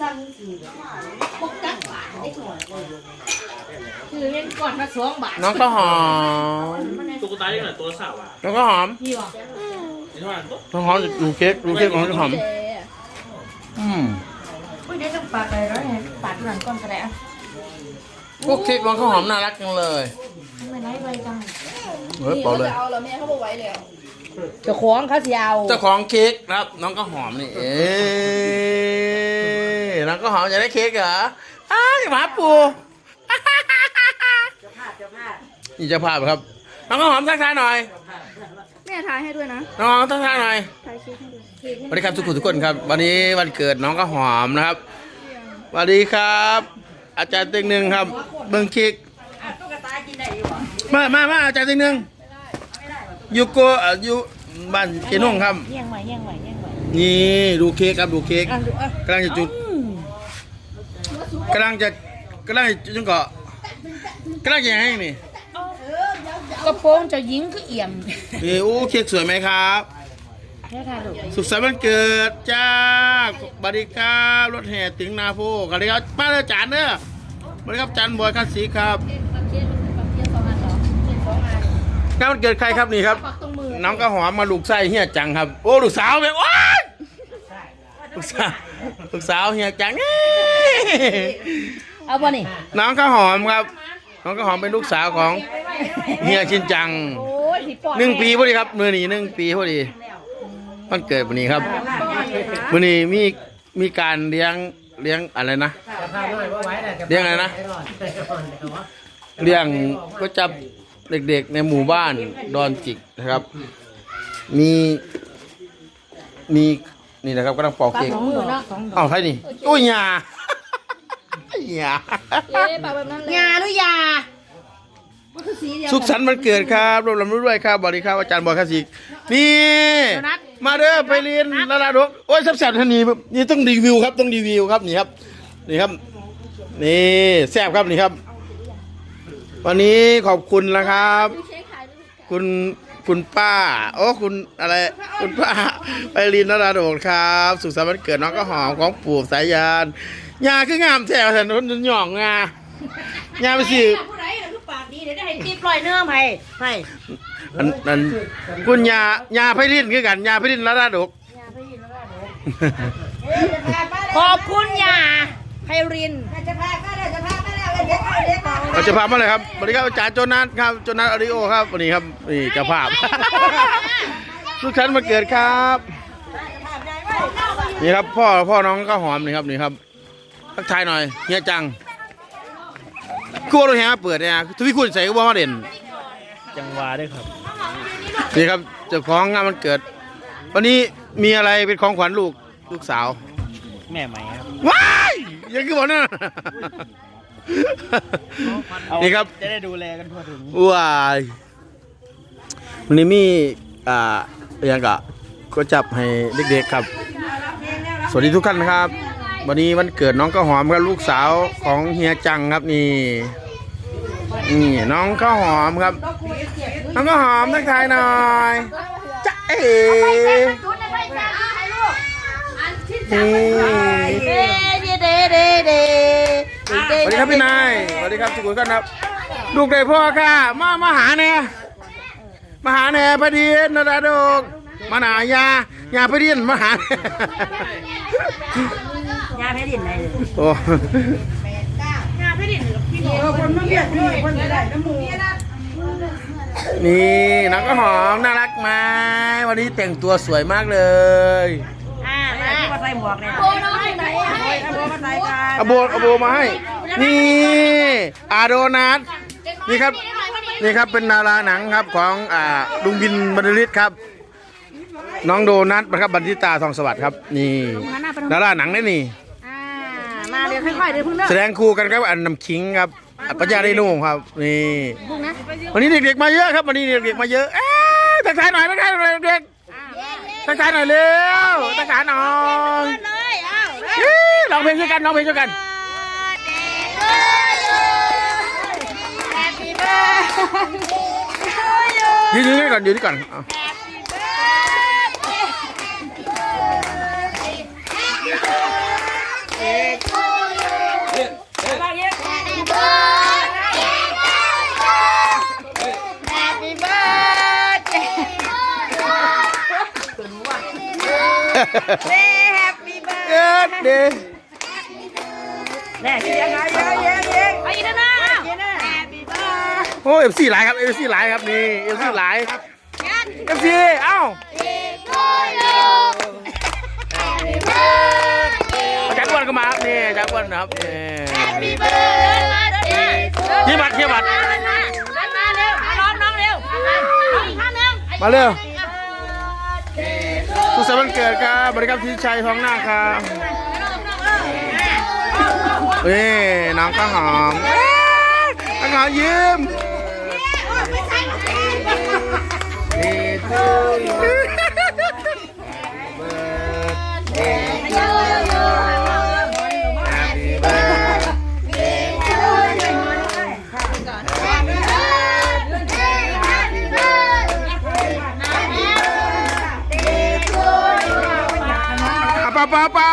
สั้นสี่ปกจักบาทได้หน่อยเลยคือเล่นก่อนมาสองบาทน้องก็หอมตุ๊กตาที่ไหนตัวสาวอะน้องก็หอมนี่หรอน้องหอมดูเค้กดูเค้กของน้องหอมอืมอุ้ยได้ต้องปาดอะไรแล้วไงปาดหลังก่อนก็ได้อะพวกเค้กน้องข้าวหอมน่ารักจังเลยไม่ไล่ไปจังเฮ้ยเปล่าเลยเอาแล้วแม่เขาบอกไว้แล้วเจ้าของเขาสิเอาเจ้าของเค้กครับ น้องก็หอมนี่เอ๊ น้องก็หอมจะได้เค้กเหรออ้าวหมาปูเจ้าภาพเจ้าภาพนี่เจะภาพครับ น้องก็หอมทักทายหน่อย แม่ทายให้ด้วยนะน้องทักทายหน่อยทายเค้กให้ด้วยเค้กสวัสดีครับทุกคนทุกคนครับ วันนี้วันเกิดน้องก็หอมนะครับสวัสดีครับ อาจารย์เต็งหนึ่งครับ เบิ้งเค้กตุ๊กตากินได้อยู่อะมามามาอาจารย์เต็งหนึ่งอยู่โกเอ่ออยู่บ้านเจนุ่งครับ แย่งไหวแย่งไหวแย่งไหวนี่ดูเค้กครับดูเค้กอะดูอะ กำลังจะจุด กำลังจะกำลังจะจุดเกาะกำลังจะยังไงนี่กระโปรงเจะยิงคือเอี่ยมนี่อู้เค้กสวยไหมครับ แค่ถ่ายรูปสุขสันต์วันเกิดจ้าบริการรถแห่ถึงนาโพกันเลยครับมาเลยจานเด้อบริการจานบอยคัสสีครับงานวันเกิดใครครับนี่ครับน้องก็หอมมาลูกไส้เฮียจังครับ โอ้ลูกสาวแบบโอ้ย ลูกสาวลูกสาวเฮียจังนี่เอาป่ะนี่น้องก็หอมครับ น้องก็หอมเป็นลูกสาวของเฮียชินจังโอ้ยผีปอดหนึ่งปีพอดีครับมือนี้หนึ่งปีพอดีวันเกิดวันนี้ครับวันนี้มีมีการเลี้ยงเลี้ยงอะไรนะ เลี้ยงอะไรนะ เลี้ยงก็จับเด็กๆในหมู่บ้านดอนจิกนะครับ มีมี นี่นะครับกำลังปอกปากเค้กสองมือเนาะสองอ้าวใครนี่โอ้ยหยาหยาเอ๊ะปากแบบนั้นเลยยาหรือยามันคือสีเดียวสุขสันต์วันเกิดครับรวมรำด้วยครับบริครับอาจารย์บอยคาสิกนี่มาเด้อไปเรียนระดับดกโอ้ยแซ่บๆท่านนี้นี่ต้องรีวิวครับต้องรีวิวครับนี่ครับนี่ครับนี่แซ่บครับนี่ครับ วันนี้ขอบคุณนะครับ คุณ คุณป้า โอ้คุณอะไร คุณป้าไปรินนราโดดครับ สุขสันต์วันเกิดน้องก็หอมของปู่สายยานยาคืองามแท้แต่นนหย่องงายาไปสิผู้ใดล่ะคือปากดีเดี๋ยวได้ให้ตีปล่อยเนื้อให้ให้อันอันคุณยายาไพรินคือกันยาไพรินนราโดกขอบคุณยาไพริน จะพาก็ได้จะพาก็ได้ เด็กเด็กบอกเราจะพามาเลยครับสวัสดีครับอาจารย์โจนัสครับโจนัสอาริโอครับวันนี้ครับนี่เจ้าภาพทุกท่านมาเกิดครับ นี่ครับพ่อพ่อน้องก็หอมนี่ครับนี่ครับทักทายหน่อยเฮียจังกลัวรถแห่เปิดเนี่ยทวีคุณใส่ก็บอกมาเด่นจังหวะด้วยครับ นี่ครับเจ้าของงานมันเกิด วันนี้มีอะไรเป็นของขวัญลูกลูกสาว แม่ใหม่ครับว้ายยังคือบอกนั่นน่ะ นี่ครับ จะได้ดูแลกันทั่วถึงว้ายวันนี้มีอ่าอย่างกะก็จับให้เด็กๆครับ สวัสดีทุกท่านนะครับ วันนี้วันเกิดน้องข้าวหอมครับลูกสาวของเฮียจังครับนี่นี่น้องข้าวหอมครับ น้องข้าวหอมทักทายหน่อยจ๊ะเอ๋นี่เด้เด้เด้เด้ สวัสดีครับพี่นายสวัสดีครับทุกคนครับ ลูกได้พ่อค่ะ มามาหาแน่มาหาแน่พอดีนาดาดกมาหายายาพอดีมาหาแน่ยาแพ้ดินไหนโอ้เออคนมันเรียกพี่คนจะได้น้ำมูนี่น้องก็หอมน่ารักไหมวันนี้แต่งตัวสวยมากเลยอ่าไม่มาได้มาใส่หมวกเนี่ย เอาหมวกมาใส่กันเอาโบเอาโบมาให้ นี่อาโดนัทนี่ครับนี่ครับเป็นดาราหนังครับของอ่าลุงบินบรรลือฤทธิ์ครับ น้องโดนัทนะครับบันทิตาทองสวัสดิ์ครับ นี่ดาราหนังนี่นี่อ่ามาเดี๋ยวค่อยๆเดี๋ยวพึ่งเลิกแสดงคู่กันครับอันน้ำขิงครับอัปปะยาได้นุ่งครับ นี่พึ่งนะวันนี้เด็กๆมาเยอะครับวันนี้เด็กๆมาเยอะเอ๊ะทักทายหน่อยทักทายหน่อยเด็กๆทักทายหน่อยเร็วทักทายหน่อย ร้องเพลงด้วยกันร้องเพลงด้วยกัน ยืนยืนก่อนยืนก่อนเดย์แฮปปี้เบิร์ดเดย์ แน่ที่ยังไงเยอะเยอะเยอะไปอีกแล้วนะกินนะแฮปปี้เบิร์โอ้เอฟซีหลายครับเอฟซีหลายครับนี่เอฟซีหลายเอฟซีเอ้าอาจารย์อ้วันก็มาครับนี่อาจารย์อ้วันนะครับนี่ที่บัตรที่บัตรมาเร็วมาล้อมน้องเร็วเอาอีกข้างหนึงมาเร็วสุขสันต์วันเกิดครับบริการที่ชัยท้องหน้าครับ เฮ้ยน้องก็หอมน้องหอมยิ้มอะเปล่าเปล่าเปล่า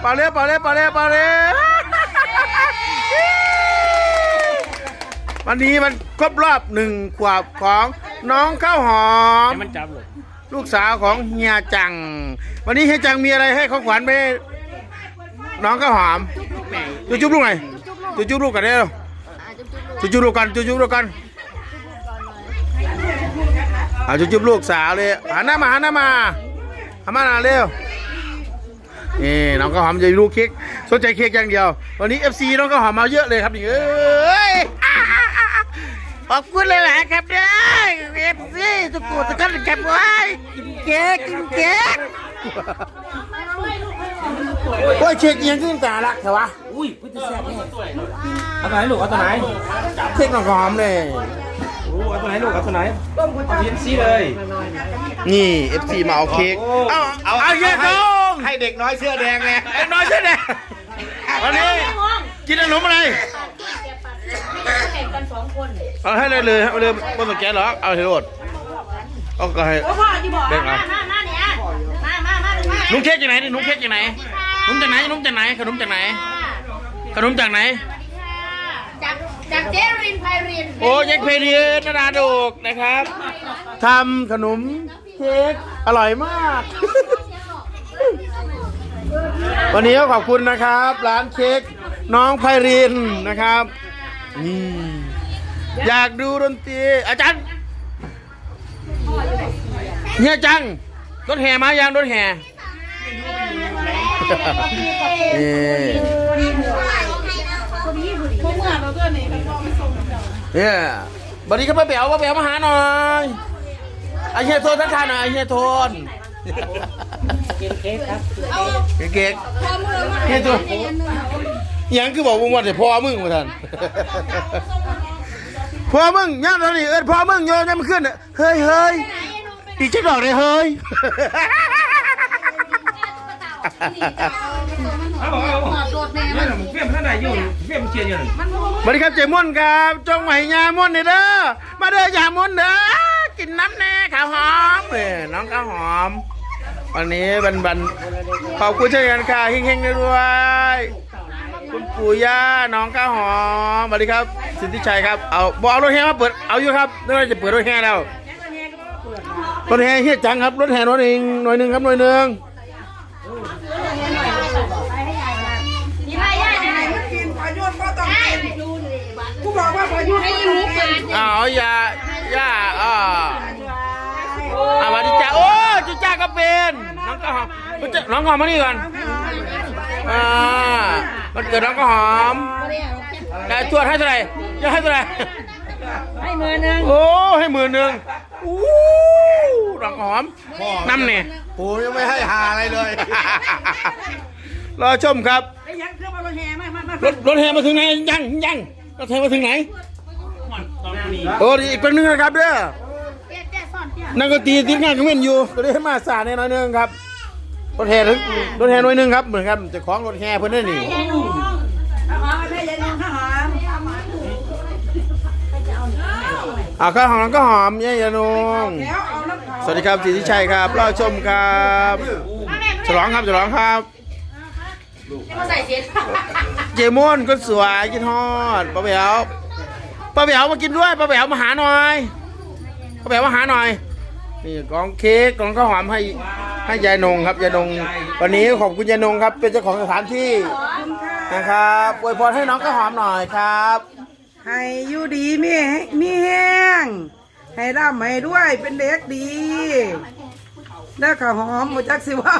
เปล่าเร็วเปล่าเร็วเปล่าเร็วเปล่าเร็ ววันนี้มันครบรอบหนึ่งขวบของน้องข้าวหอม ให้มันจับเลยลูกสาวของเฮียจัง วันนี้เฮียจังมีอะไรให้ของขวัญไปน้องข้าวหอมจุ๊บจุ๊บลูกหน่อยจุ๊บจุ๊บลูกกันเร็วจุ๊บจุ๊บลูกกันจุ๊บจุ๊บลูกกันเอาจุ๊บจุ๊บลูกสาวเลยหันหน้ามาหันหน้ามาหันมาหน้าเร็วนี่น้องข้าวหอมจะลูกเค้กสนใจเค้กอย่างเดียว วันนี้ FC น้องข้าวหอมมาเยอะเลยครับนี่เอ้ยอ่าอ่าอ่า ขอบคุณเลยแหละครับเด้อ FC ทุกคนทุกคนครับไว้กินเค้กกินเค้กโอ้ยเค้กยังขึ้นตาละเถอะวะอุ้ยพุทธแซ่บแน่เอาตัวไหนลูกเอาตัวไหนเค้กน้องข้าวหอมเลยโอ้เอาตัวไหนลูกเอาตัวไหนเอาพินซี่เลย นี่ FC มาเอาเค้กเอาเอาเอาเค้กน้องให้เด็กน้อยเสื้อแดงไงไอ้น้อยใช่ไหมวันนี้กินขนมอะไรแข่งกันสองคนเอาให้เลยเลยเอาเลยบนสแกนเหรอเอาให้โหลดเอาก็ให้พ่อที่บอกเด็กเอามา มาเนี่ยมา มา มามานุ่งเค้กจากไหนนี่นุ่งเค้กจากไหนนุ่งจากไหนนุ่งจากไหนขนมจากไหน ขนมจากไหน จากจากเจรินไพรินโอ้ยังเพลียนาดาโดกนะครับทำขนมเค้กอร่อยมาก วันนี้ก็ขอบคุณนะครับ ร้านเค้กน้องไพรินนะครับ นี่ อยากดูดนตรีอาจารย์เฮียจังรถแห่มายังรถแห่นี่เนี่ยบัดนี้ก็มาเปียวมาเปียวมาหาหน่อยไอเฮียโทนทักทายหน่อยไอเฮียโทนเค้กครับเค้กเฮียโทนยังคือบอกมึงว่าเดี๋ยวพ่อมึงมาทัน พ่อมึงย่างตอนนี้เอิ้นพ่อมึงโยนยังมันขึ้นน่ะเฮ้ยเฮ้ยอีกจักดอกเลยเฮ้ย เอาเอาเอาไม่หรอกเฟี้ยมท่านไหนอยู่เฟี้ยมเชียร์อยู่สวัสดีครับเจม่วนครับจงไหวยาม่วนนี่เด้อมาเด้อยาม่วนเด้อกินน้ำแน่ข้าวหอมเนี่ยน้องข้าวหอม วันนี้บันบันขอบคุณเช่นกันค่ะเฮงๆด้วยคุณปู่ย่าน้องข้าวหอมสวัสดีครับ สิทธิชัยครับเอาบอกเอารถแห่มาเปิดเอาอยู่ครับนี่เราจะเปิดรถแห่แล้วรถแห่เฮียจังครับรถแห่รถเองหน่อยหนึ่งครับหน่อยหนึ่งนี่มาย่าเนี่ยกินพายุก็ต้องกินกูบอกว่าพายุไม่รู้กันอ้าวอย่าอย่าอ่าอ่าสวัสดีจ้าโอ้จุจ้าก็เป็นน้องก็หอมจุจ้าน้องหอมมานี่ก่อนอ่ามันเกิดน้องก็หอมแต่ชวนให้เท่าไหร่ จะให้เท่าไหร่ให้มือหนึ่งโอ้ให้หมื่นหนึ่งอู้น้องหอมน้ำเนี่ยปู่ยังไม่ให้หาอะไรเลย รอชมครับไอ้ยังเครื่องมารถแห่มามารถรถแห่มาถึงไหนยังยังรถแห่มาถึงไหนตอนนี้โอ้อีกเป็นหนึ่งนะครับเด้อเจ๊เจ๊ซ่อนเจ๊นั่งก็ตีติดงานกังเว้นอยู่ก็เลยให้มาสาในน้อยหนึงครับรถแห่ถึงรถแห่หน่อยหนึงครับเหมือนครับเจะคล้าของรถแห่เพิ่นได้นี่ข้าวหอมให้ยายน อมอ่าข้าวหอมก็หอมเนี่ยยานงแล้วเอาน้ำเผาสวัสดีครับสิทธิชัยครับรอชมครับฉลองครับฉลองครับมาใส่เสียเจมอนก็สวยกินฮอดป้าแหววป้าแหววมากินด้วยป้าแหววมาหาหน่อยป้าแหววมาหาหน่อยนี่กล่องเค้กกล่องข้าวหอมให้ให้ยายนงครับยายนง วันนี้ขอบคุณยายนงครับ เป็นเจ้าของสถานที่นะครับอวยพรให้น้องข้าวหอมหน่อยครับ ให้อยู่ดีมีมีแห้ง ให้ร่ำให้ด้วยเป็นเด็กดีแล้วข้าวหอมหมดจักสิว่า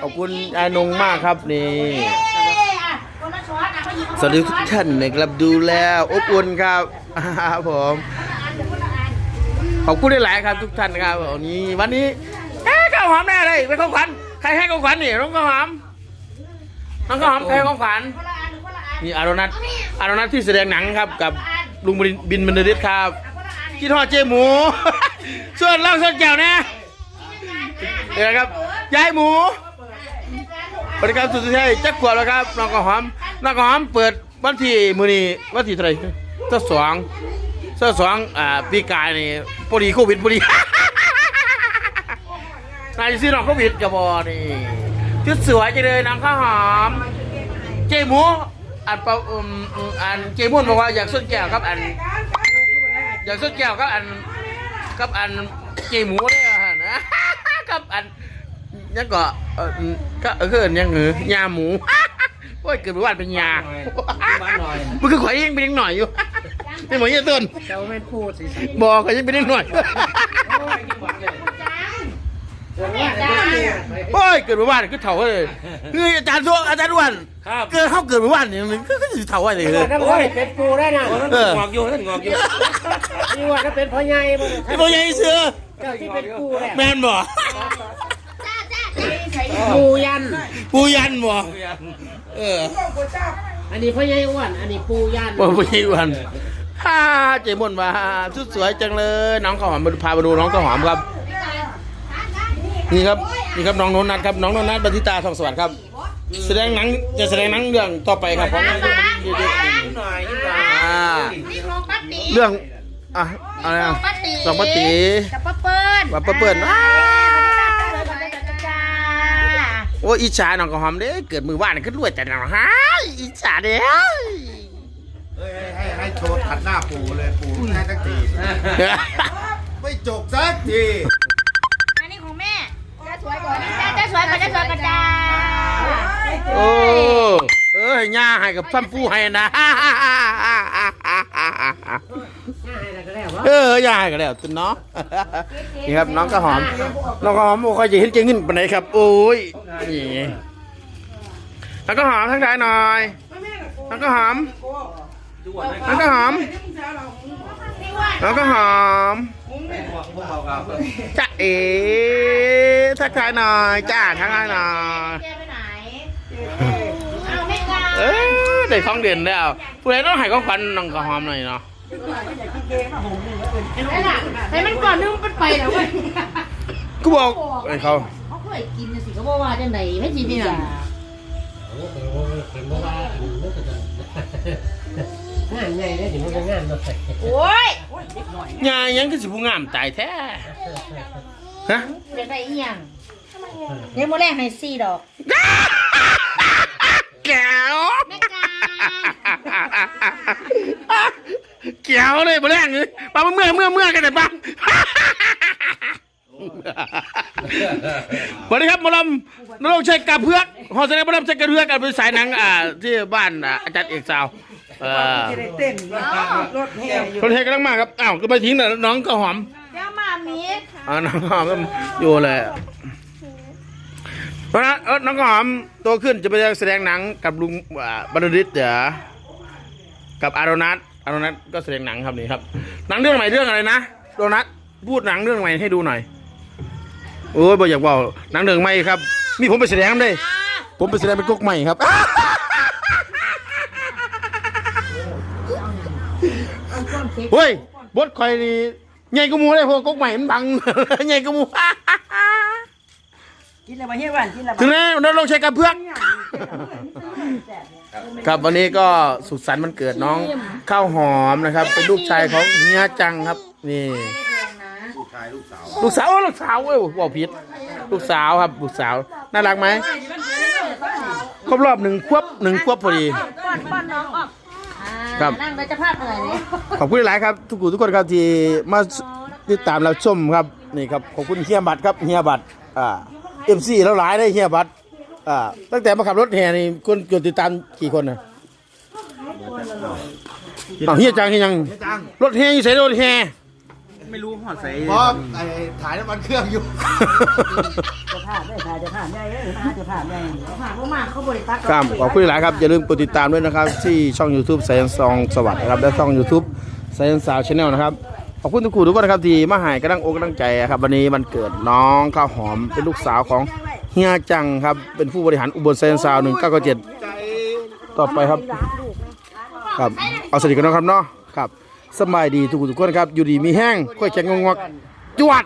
ขอบคุณยายนงมากครับนี่ สวัสดีทุกท่านนะครับดูแล้วอบอุ่นครับครับผมขอบคุณหลายๆครับทุกท่านครับวันนี้วันนี้เอ๊ะข้าวหอมได้เลยเป็นของขวัญใครให้ของขวัญนี่น้องข้าวหอมน้องข้าวหอมใครให้ของขวัญ นี่อารนัทอารนัทที่แสดงหนังครับกับลุงบินบินบรรลือฤทธิ์ครับกินทอดเจหมู ส่วนเล่าส่วนแก้วนะเดี๋ยนะครับยายหมูบริการสุดท้ายจักขวบแล้วครับน้องกระหอมน้องกระหอมเปิดวันที่มือนี้วันที่เท่าไหร่เจ้าสองเจ้าสองอ่าปีกายนี่พอดีโควิดพอดีนายซื้อน้องโควิดกับบอนี่ชุดสวยจังเลยน้องข้าวหอมเจหมู อันเปาอืมอืมอันเจมุ่นบอกว่าอยากส้นแก้วครับอัน อยากส้นแก้วครับอันกับอันเจหมูเนี่ยนะ กับอันยังก็เออก็เออคือยังหือยาหมูโอ้ยเกิดเป็นวันเป็นยาบ้านหน่อยมันคือข่อยยังเป็นยังหน่อยอยู่เป็นหมอยี่ต้นเจ้าไม่พูดสิบอกข่อยยังเป็นยังหน่อยโอ้ยเกิดเป็นวันคือเถ่าเลยคืออาจารย์ตัวอาจารย์อ้วัน ครับเกิดเขาเกิดเป็นวันเนี่ยมันก็คือเถ่าอะไรเลยโอ้ยเป็นปูได้นะเออ งอกอยู่ท่านงอกอยู่นี่ว่าถ้าเป็นพ่อใหญ่บ่ไอ้พ่อใหญ่เสือเจ้าที่เป็นปูแหละแมนบ่ปูยัน ปูยันบ่เอออันนี้พ่อใหญ่อ้วน อันนี้ปูยัน บ่พ่อใหญ่อ้วันฮ่าเจมอนมาชุดสวยจังเลย น้องข้าวหอมมาพามาดูน้องข้าวหอมครับ นี่ครับนี่ครับน้องโนนัทครับน้องโนนัทบันทิตาทองสวัสดิ์ครับ แสดงหนังจะแสดงหนังเรื่องต่อไปครับของเรื่องนี้เด็กๆหน่อยอ่านี่ของป้าตีเรื่องอะอะไรอะป้าตีสองปฏิกับป้าเปิ้ลว่าป้าเปิ้ลอ้าจ้าโอ้ยอิจฉาน้องข้าวหอมเด้เกิดมือว่านขึ้นรวยแต่น้องฮะอิจฉาเด้เฮ้ยให้ให้โชว์ถัดหน้าปู่เลยปู่ให้สักทีไม่จบสักทีอันนี้ของแม่จ้าสวยก่อนจ้าจ้าสวยก่อนจ้าสวยก่อนจ้า โอ้เอ้ยย่าให้กับซ้ำปูให้นะเออย่าให้กันแล้วตุนเนาะนี่ครับน้องก็หอมน้องก็หอมโอ้ค่อยจะเห็นเจงขึ้นปานไหนครับ โอ้ยนี่น้องก็หอมทักทายหน่อยน้องก็หอมน้องก็หอมน้องก็หอมจ้าเอ๋ทักทายหน่อยจ้าทักทายหน่อย เจ๊ไปไหนเอาไม่กล้าเอ้ยได้ท้องเดือนแล้วผู้ใดต้องให้ของขวัญน้องก็หอมหน่อยเนาะนั่นน่ะให้มันก่อนนึงมันไปแล้วเว้ยกูบอกไอ้เขาเขาเคยกินน่ะสิเขาบอกว่าจังไหนให้จีนี่น่ะงานใหญ่ได้ถึงมันงานเลยโอ้ยยายยังคือสิผู้งามตายแท้ฮะเป็นไรอีหยังเดี๋ยวโมแรกให้สี่ดอก แก้วแม่จ้าแก้วเลยมาแรงเลยปาเมื่อเมื่อเมื่อกันแต่ปังสวัสดีครับหมอลำนรงค์ชัยกาเพือกหอแสดงหมอลำชัยกาเพือกกันเป็นสายหนังอ่าที่บ้านอ่าอาจารย์เอกสาวเออจะได้เต้นรถแห่อยู่คนเทกำลังมาครับอ้าวก็ไปทิ้งแต่น้องก็หอมเจ้ามามีอ่าน้องหอมก็อยู่เลย เพราะฉะนั้นเออน้องหอมโตขึ้นจะไปแสดงหนังกับลุงอ่าบรรดิตเดี๋ยวกับอารนัทอารนัทก็แสดงหนังครับนี่ครับ หนังเรื่องใหม่เรื่องอะไรนะโดนัทพูดหนังเรื่องใหม่ให้ดูหน่อยโอ้ยบ่อยากบอกหนังเรื่องใหม่ครับมีผมไปแสดงด้วยผมไปแสดงเป็นกุ๊กใหม่ครับเฮ้ยบดคอยนี่ใหญ่กว่าหมูเลยพวกกุ๊กใหม่มันบังใหญ่กว่าหมู กินอะไรมาเฮียวันกินอะไรถึงแล้วเราลงใช้กับเพื่อนครับวันนี้ก็สุขสันต์วันเกิดน้องข้าวหอมนะครับ เป็นลูกชายของเฮียจังครับ นี่ ลูกชายลูกสาวลูกสาวลูกสาวเว้ยบอกผิด ลูกสาวครับ ลูกสาว น่ารักไหมครบรอบหนึ่งควบหนึ่งควบพอดี ป้อนป้อนน้องออกอ่าครับ นั่งเลยจะพลาดเหนื่อยเลยขอบคุณหลายครับ ทุกคนทุกคนครับที่มาติดตามเราชมครับนี่ครับขอบคุณเฮียบัตรครับเฮียบัตรอ่า เอ็มซีแล้วหลายได้เฮียบัตรอ่าตั้งแต่มาขับรถแห่นี่คนกดติดตามกี่คนนะอ้าวเฮียจังเฮียยังจัง รถแห่อยู่ใส่รถแห่ไม่รู้หอดใส่เพราะไอ้ถ่ายน้ำมันเครื่องอยู่ จะผ่านได้ถ่ายจะผ่านได้เอ้ยมาจะผ่านได้ผ่านบ่มาเขาบริตักครับขอบคุณหลายครับ อย่าลืมกดติดตามด้วยนะครับ ที่ช่อง YouTube สายันซองสวัสดิ์นะครับ และช่อง YouTube สายันสาวชาแนลนะครับ ขอบคุณทุกคนทุกคนนะครับที่มาหายกำลังอกกระดังใจครับวันนี้มันเกิดน้องข้าวหอมเป็นลูกสาวของเฮียจังครับ เป็นผู้บริหารอุบลเซนซาวหนึ่งเก้าเจ็ดต่อไปครับครับเอาสวัสดีกันนะครับเนาะครับสบายดีทุกคนทุกคนครับอยู่ดีมีแห้งค่อยแข็งงงวกจวด